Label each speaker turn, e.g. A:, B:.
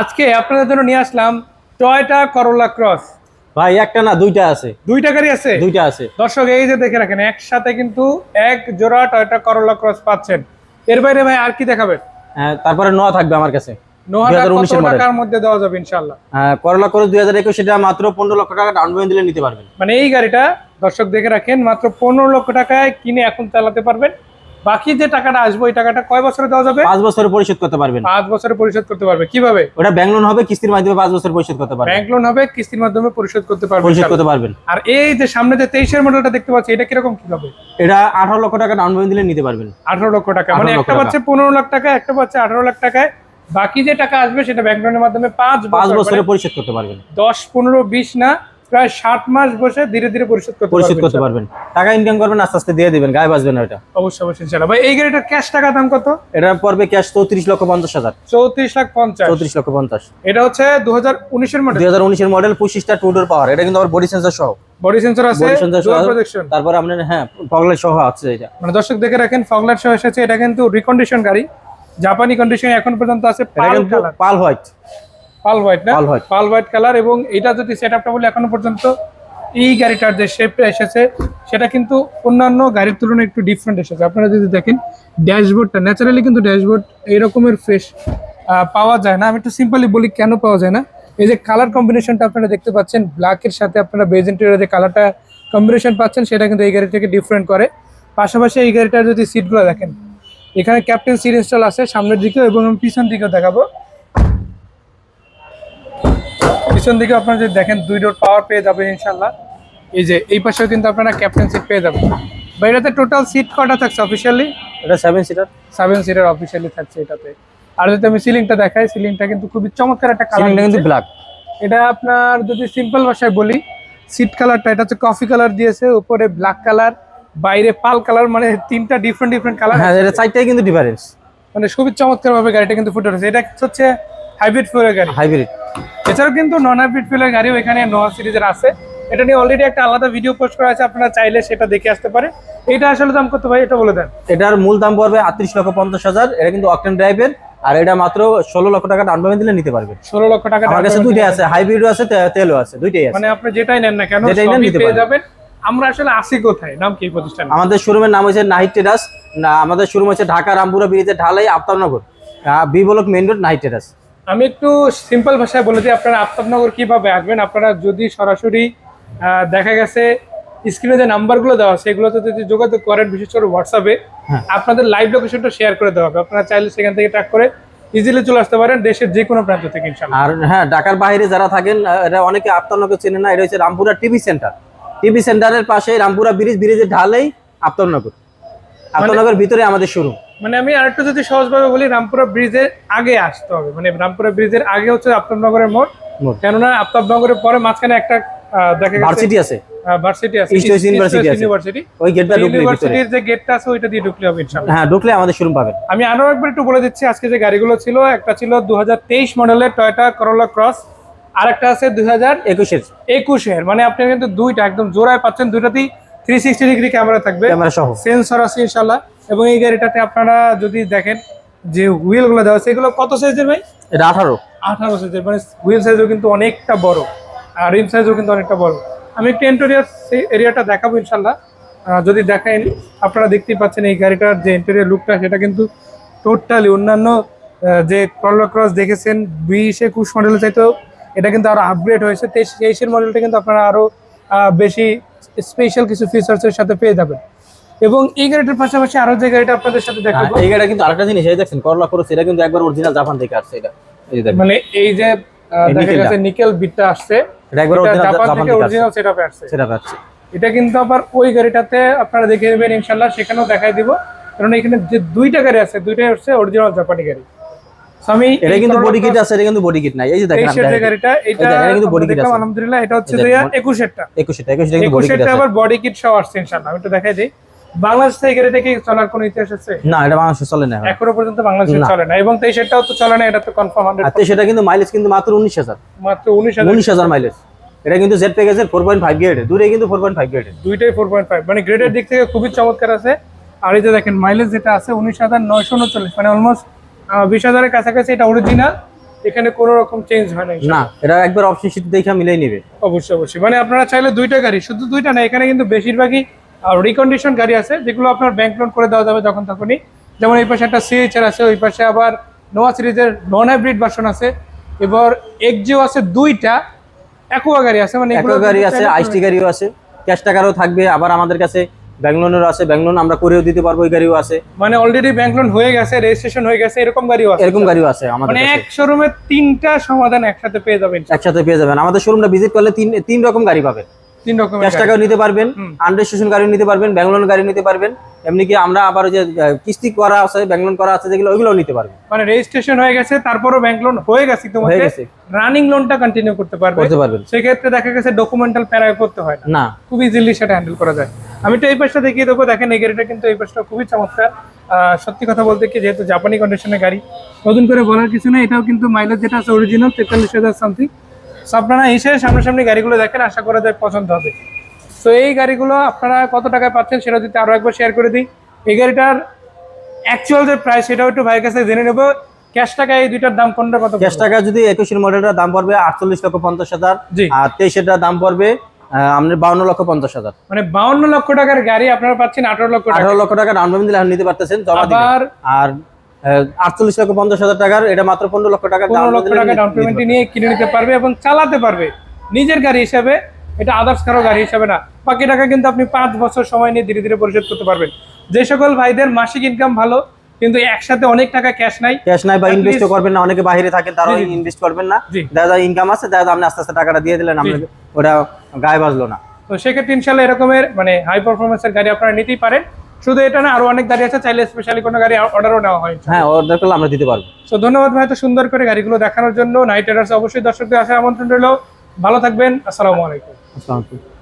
A: আজকে আপনাদের জন্য নিয়ে আসলাম টয়টা করোলা ক্রস।
B: ভাই একটা না দুইটা আছে।
A: দুইটা গাড়ি আছে?
B: দুইটা আছে।
A: দর্শক এই যে দেখে রাখেন একসাথে কিন্তু এক জোড়া টয়টা করোলা ক্রস পাচ্ছেন। এর বাইরে ভাই আর কি দেখাবেন?
B: হ্যাঁ, তারপরে ন থাকবে আমার কাছে।
A: নোহাটা
B: 2019
A: কত টাকার মধ্যে দেওয়া যাবে ইনশাল্লাহ
B: হ্যাঁ, করলা করে দুই হাজার একুশ সেটা মাত্র পনেরো লক্ষ টাকা ডাউন পেমেন্ট দিলে নিতে পারবেন।
A: মানে এই গাড়িটা দর্শক দেখে রাখেন মাত্র পনেরো লক্ষ টাকায় কিনে এখন চালাতে পারবেন। বাকি যে টাকাটা আসবে ওই টাকাটা কয় বছরে দেওয়া যাবে?
B: পাঁচ বছরে পরিশোধ করতে পারবেন।
A: পাঁচ বছরে পরিশোধ করতে পারবে। কীভাবে
B: ওটা ব্যাংক লোন হবে কিস্তির মাধ্যমে পাঁচ বছর পরিশোধ করতে পারবেন।
A: ব্যাংক লোন হবে কিস্তির মাধ্যমে পরিশোধ করতে পারবে
B: পরিশোধ করতে পারবেন।
A: আর এই যে সামনে যে তেইশের মডেলটা দেখতে পাচ্ছি এটা কীরকম কি হবে
B: এটা আঠারো লক্ষ টাকা ডাউন পেমেন্ট দিলে নিতে পারবেন।
A: আঠারো লক্ষ টাকা মানে একটা। পাচ্ছে পনেরো লাখ টাকা একটা পাচ্ছে আঠারো লাখ টাকায়। বাকি যে টাকা আসবে সেটা ব্যাংক লোনের মাধ্যমে পাঁচ
B: পাঁচ
A: বছরে মানে
B: পরিশোধ করতে পারবেন।
A: দশ পনেরো বিশ না প্রায় ষাট মাস বসে ধীরে ধীরে পরিশোধ করতে
B: পরিশোধ করতে পারবেন। টাকা ইনকাম করবেন আস্তে আস্তে দিয়ে দিবেন গায়ে বাঁচবেন এটা
A: অবশ্যই অবশ্যই ইনশাল্লাহ ভাই এই গাড়িটার ক্যাশ টাকা দাম কত?
B: এটা পড়বে ক্যাশ চৌত্রিশ লক্ষ পঞ্চাশ হাজার।
A: চৌত্রিশ লাখ পঞ্চাশ।
B: চৌত্রিশ লক্ষ পঞ্চাশ।
A: এটা হচ্ছে দু হাজার উনিশের মডেল
B: দুই হাজার উনিশের মডেল পঁচিশটা টু ডোর পাওয়ার এটা কিন্তু আবার বডি সেন্সর সহ।
A: বডি সেন্সর আছে
B: তারপরে আপনার হ্যাঁ পগলের সহ আছে এটা।
A: মানে দর্শক দেখে রাখেন ফগলার সহ এসেছে। এটা কিন্তু রিকন্ডিশন গাড়ি। জাপানি কন্ডিশন এখন পর্যন্ত আছে পাল
B: হোয়াইট
A: পাল হোয়াইট না?
B: Pearl white.
A: Pearl white colour এবং এটা যদি সেট আপটা বলি এখনও পর্যন্ত এই গাড়িটার যে শেপটা এসেছে সেটা কিন্তু অন্যান্য গাড়ির তুলনায় একটু ডিফারেন্ট এসেছে। আপনারা যদি দেখেন ড্যাশবোর্ডটা ন্যাচারালি কিন্তু ড্যাশবোর্ড এই রকমের ফ্রেশ পাওয়া যায় না। আমি একটু সিম্পলি বলি কেন পাওয়া যায় না। এই যে কালার কম্বিনেশনটা আপনারা দেখতে পাচ্ছেন ব্ল্যাকের সাথে আপনারা বেজেন্টের যে কালারটা কম্বিনেশন পাচ্ছেন সেটা কিন্তু এই গাড়ি থেকে ডিফারেন্ট করে। পাশাপাশি এই গাড়িটার যদি সিটগুলো দেখেন এখানে ক্যাপ্টেন সিট ইনস্টল আছে সামনের দিকেও এবং আমি পিছন দিকেও দেখাবো। পিছন দিকে আপনারা যদি দেখেন দুই ডোর পাওয়ার পেয়ে যাবেন ইনশাল্লাহ এই যে এই পাশেও কিন্তু আপনারা ক্যাপ্টেন সিট পেয়ে যাবেন। বা এটাতে টোটাল সিট কটা থাকছে অফিসিয়ালি
B: এটা seven seater
A: seven seater officially থাকছে এটাতে। আর যদি আমি সিলিংটা দেখাই সিলিংটা কিন্তু খুবই চমৎকার একটা কালার
B: কিন্তু ব্ল্যাক
A: এটা আপনার যদি সিম্পল ভাষায় বলি সিট কালারটা এটা হচ্ছে কফি কালার দিয়েছে উপরে ব্ল্যাক কালার বাইরে পাল কালার মানে তিনটা ডিফারেন্ট ডিফারেন্ট কালার
B: হ্যাঁ এটা সাইডটাই কিন্তু ডিফারেন্স
A: মানে খুবই চমৎকার ভাবে গাড়িটা কিন্তু ফুটে উঠেছে। এটা হচ্ছে হাইব্রিড ফুয়েলের গাড়ি।
B: হাইব্রিড
A: এছাড়াও কিন্তু নন হাইব্রিড ফুয়েলের গাড়িও এখানে নোয়া সিরিজের আছে। এটা নিয়ে অলরেডি একটা আলাদা ভিডিও পোস্ট করা আছে আপনারা চাইলে সেটা দেখে আসতে পারে এটা আসলে দাম কত ভাই? এটা বলে দেন।
B: এটার মূল দাম পড়বে আটত্রিশ লক্ষ পঞ্চাশ হাজার। এটা কিন্তু অকটেন ড্রাইভের আর এটা মাত্র ষোলো লক্ষ টাকা ডাউন পেমেন্ট দিলে নিতে পারবেন
A: ষোলো লক্ষ টাকা
B: আমার কাছে দুইটাই আছে। হাইব্রিডও আছে তেলও আছে দুইটাই আছে।
A: মানে আপনি যেটাই নেন না কেন
B: যেটাই নেন নিতে
A: যাবেন। আমরা আসলে আসি কোথায়? নাম কি প্রতিষ্ঠান?
B: আমাদের শোরুমের নাম হচ্ছে নাহিদ টেরাস না আমাদের শোরুম হচ্ছে ঢাকা রামপুরা ব্রিজের ঢালাই Aftabnagar. B block main road Nahid terrace
A: আমি একটু সিম্পল ভাষায় বলে দিই আপনারা আফতাবনগর কীভাবে আসবেন? আপনারা যদি সরাসরি দেখা গেছে স্ক্রিনে যে নাম্বারগুলো দেওয়া আছে সেগুলোতে যদি যোগাযোগ করেন বিশেষ করে হোয়াটসঅ্যাপে
B: হ্যাঁ।
A: আপনাদের লাইভ লোকেশনটা শেয়ার করে দেওয়া হবে। আপনারা চাইলে সেখান থেকে ট্র্যাক করে ইজিলি চলে আসতে পারেন দেশের যে কোনো প্রান্ত থেকে
B: আর হ্যাঁ ঢাকার বাইরে যারা থাকেন এটা অনেকে আফতাবনগর চেনে না এটা হচ্ছে রামপুরা টিভি সেন্টার। টিভি সেন্টারের পাশে রামপুরা ব্রিজ ব্রিজের ঢালাই আফতাবনগর। আফতাবনগর ভিতরে আমাদের শোরুম
A: মানে আমি আরেকটু যদি সহজভাবে বলি রামপুরা ব্রিজের আগে আসতে হবে। মানে রামপুরা ব্রিজের আগে হচ্ছে আফতাবনগরের মোড়। কেননা আফতাবনগরের পরে মাঝখানে একটা দেখা
B: ভার্সিটি আছে।
A: ভার্সিটি আছে।
B: East West আছে।
A: ইউনিভার্সিটি
B: ওই গেটটা ঢুকলে
A: ইউনিভার্সিটির যে গেটটা আছে ওইটা দিয়ে ঢুকলে হবে ইনশাআল্লাহ।
B: হ্যাঁ ঢুকলে আমাদের শোরুম পাবেন।
A: আমি আরও একবার একটু বলে দিচ্ছি আজকে যে গাড়িগুলো ছিল একটা ছিল দুই হাজার তেইশ মডেলের টয়োটা করোলা ক্রস আর একটা আছে দুই হাজার
B: একুশের।
A: একুশের। মানে আপনি কিন্তু দুইটা একদম জোড়ায় পাচ্ছেন দুইটাতেই থ্রি সিক্সটি ডিগ্রি ক্যামেরা থাকবে।
B: ক্যামেরা সহ।
A: সেন্সর আছে ইনশাল্লাহ এবং এই গাড়িটাতে আপনারা যদি দেখেন যে হুইলগুলো দেওয়া আছে এগুলো কত সাইজের ভাই?
B: এটা আঠারো।
A: আঠারো সাইজের মানে হুইল সাইজও কিন্তু অনেকটা বড়। আর রিম সাইজও কিন্তু অনেকটা বড়। আমি একটু ইন্টেরিয়ার এরিয়াটা দেখাবো ইনশাল্লাহ আহ, যদি দেখেন আপনারা দেখতেই পাচ্ছেন এই গাড়িটার যে ইন্টেরিয়ার লুকটা সেটা কিন্তু টোটালি অন্যান্য যে করলা ক্রস দেখেছেন বিশ একুশ মডেলের চাইতেও এটা কিন্তু আরও আপগ্রেড হয়েছে। তেইশ তেইশের মডেলটা কিন্তু আপনারা আরও আহ, বেশি স্পেশাল কিছু ফিচার্সের সাথে পেয়ে যাবেন। এবং এই গাড়িটার পাশাপাশি আরও যে গাড়িটা আপনাদের সাথে
B: হ্যাঁ,
A: দেখাবো।
B: এই গাড়িটা কিন্তু আরেকটা জিনিস এই দেখছেন করলা খরচ এটা কিন্তু একবার অরিজিনাল জাপান থেকে আসছে এটা। এই দেখেন।
A: মানে এই যে দেখা। গেছে নিকেল বিটটা আসছে
B: এটা একবার অরিজিনাল
A: জাপান থেকে অরিজিনাল সেটআপে আসছে।
B: সেটা পাচ্ছি
A: এটা কিন্তু আবার ওই গাড়িটাতে আপনারা দেখে নেবেন ইনশাল্লাহ সেখানেও দেখাই দিব। কারণ এখানে যে দুইটা গাড়ি আছে দুইটাই হচ্ছে অরিজিনাল জাপানি গাড়ি। আমি
B: এটা কিন্তু বডি কিট আছে এটা কিন্তু বডি কিট নাই। এই যে দেখেন
A: যে গাড়িটা এটা
B: এটা কিন্তু kit
A: দেখলাম
B: আছে।
A: আলহামদুলিল্লাহ এটা হচ্ছে
B: এই
A: দুই
B: দেখেন,
A: একুশেরটা
B: একুশ এটা একুশ এটা কিন্তু বডি কিট আছে।
A: আবার বডি কিট সহ আসছে ইনশাল্লাহ আমি একটু দেখাই দিই। বাংলাদেশ থেকে গাড়িটা কি চলার কোনো ইতিহাস আছে?
B: না এটা বাংলাদেশে চলে না
A: এখনও। পর্যন্ত বাংলাদেশে চলে না এবং তেইশেরটাও তো চলে না এটা তো কনফার্ম হান্ড্রেড
B: আর সেটা কিন্তু মাইলেজ কিন্তু মাত্র উনিশ হাজার।
A: মাত্র উনিশ হাজার।
B: উনিশ হাজার মাইলেজ এটা কিন্তু জেড প্যাকেজের ফোর পয়েন্ট ফাইভ গ্রেড দূরে কিন্তু ফোর পয়েন্ট ফাইভ গ্রেড
A: দুইটাই ফোর পয়েন্ট ফাইভ মানে গ্রেডের দিক থেকে খুবই চমৎকার আছে। আর এই যে দেখেন মাইলেজ যেটা আছে উনিশ হাজার নয়শো উনচল্লিশ মানে অলমোস্ট বিশ হাজারের কাছাকাছি এটা অরিজিনাল এখানে কোনো রকম চেঞ্জ হয় না
B: না এটা একবার অপশন শিট দেখে মিলেই নিবে।
A: অবশ্যই অবশ্যই। মানে আপনারা চাইলে দুইটা গাড়ি শুধু দুইটা না এখানে কিন্তু বেশিরভাগই রিকন্ডিশন গাড়ি আছে যেগুলো আপনার ব্যাংক লোন করে দেওয়া যাবে যখন তখনই। যেমন এই পাশে একটা সিএইচআর আছে ওই পাশে আবার নোয়া সিরিজের নন হাইব্রিড ভার্সন আছে। এবার এক্সিও আছে দুইটা অ্যাকোয়া গাড়ি আছে মানে
B: একটা গাড়ি আছে আইসটি গাড়িও আছে ক্যাশ টাকারও থাকবে। আবার আমাদের কাছে ব্যাংলোনেরও আছে ব্যাংলোন আমরা করেও দিতে পারব ওই গাড়িও আছে।
A: মানে অলরেডি ব্যাংক লোন হয়ে গেছে রেজিস্ট্রেশন হয়ে গেছে এরকম গাড়িও আছে।
B: এরকম গাড়িও আছে আমাদের
A: মানে এক শোরুমে তিনটা সমাধান একসাথে পেয়ে যাবেন।
B: একসাথে পেয়ে যাবেন। আমাদের শোরুমটা ভিজিট করলে তিন তিন রকম গাড়ি পাবেন।
A: তিন রকমের
B: ক্যাশ টাকাও নিতে পারবেন গাড়ি নিতে পারবেন ব্যাংলোন গাড়ি নিতে পারবেন। এমনি কি আমরা আবার যে কিস্তি করা আছে ব্যাংলোন করা আছে যেগুলো ওইগুলোও নিতে পারবেন।
A: মানে রেজিস্ট্রেশন হয়ে গেছে তারপরও ব্যাংক লোন হয়ে গেছে
B: হয়ে
A: তোমাকে
B: গেছে।
A: রানিং লোনটা কন্টিনিউ করতে পারবে
B: করতে পারবেন।
A: সেক্ষেত্রে দেখা গেছে ডকুমেন্টাল প্যারায় করতে হয় না। খুব ইজিলি সেটা হ্যান্ডেল করা যায়। আমি তো এই পাশটা দেখিয়ে দেবো। দেখেন এই গাড়িটা কিন্তু এই পাশটা খুবই চমৎকার। সত্যি কথা বলতে কি যেহেতু জাপানি কন্ডিশনের গাড়ি নতুন করে বলার কিছু নেই। এটাও কিন্তু মাইলেজ যেটা আছে অরিজিনাল তেতাল্লিশ হাজার সামথিং সো আপনারা এসে সামনাসামনি গাড়িগুলো দেখেন আশা করা যায় পছন্দ হবে। তো এই গাড়িগুলো আপনারা কত টাকায় পাচ্ছেন সেটা যদি আরও একবার শেয়ার করে দিই। এই গাড়িটার অ্যাকচুয়াল যে প্রাইস সেটাও একটু ভাইয়ের কাছে জেনে নেব। ক্যাশ টাকায় এই দুইটার দাম কোনটা কত
B: ক্যাশ টাকা যদি একুশের মডেলটার দাম পড়বে আটচল্লিশ লক্ষ পঞ্চাশ হাজার। আর তেইশেরটার দাম পড়বে আপনার বাউন্ন লক্ষ পঞ্চাশ হাজার।
A: মানে বাউন্ন লক্ষ টাকার গাড়ি আপনারা পাচ্ছেন আঠারো লক্ষ
B: আঠারো লক্ষ টাকা ডাউন পেমেন্ট দিলে নিতে পারতেছেন জমা
A: আবার
B: আর আটচল্লিশ লক্ষ পঞ্চাশ হাজার টাকার এটা মাত্র পনেরো লক্ষ টাকা
A: পনেরো লক্ষ টাকা ডাউন পেমেন্ট নিয়ে কিনে নিতে পারবে এবং চালাতে পারবে। নিজের গাড়ি হিসাবে এটা আদার্স কারও গাড়ি হিসাবে না। বাকি টাকা কিন্তু আপনি পাঁচ বছর সময় নিয়ে ধীরে ধীরে পরিশোধ করতে পারবেন। যে সকল ভাইদের মাসিক ইনকাম ভালো কিন্তু একসাথে অনেক টাকা ক্যাশ নাই।
B: ক্যাশ নাই বা ইনভেস্ট করবেন না অনেকে বাইরে থাকেন তারাও। ইনভেস্ট করবেন না। দাদা ইনকাম আছে দাদা আপনি আস্তে আস্তে টাকাটা দিয়ে দিলেন আপনি ওটা গায়ে বাজলো না।
A: তো সেক্ষেত্রে ইনশাল্লাহ এরকমের মানে হাই পারফরমেন্সের গাড়ি আপনারা নিতেই পারেন। শুধু এটা না আরও অনেক গাড়ি আছে চাইলে স্পেশালি কোনো গাড়ি অর্ডারও নেওয়া হয়
B: হ্যাঁ অর্ডার করলে আমরা দিতে পারব।
A: তো ধন্যবাদ ভাই তো সুন্দর করে গাড়িগুলো দেখানোর জন্য। নাইট রাইডার্স অবশ্যই দর্শকদের আসার আমন্ত্রণ রইল। ভালো থাকবেন আসসালামু আলাইকুম।
B: আসসালামু আলাইকুম।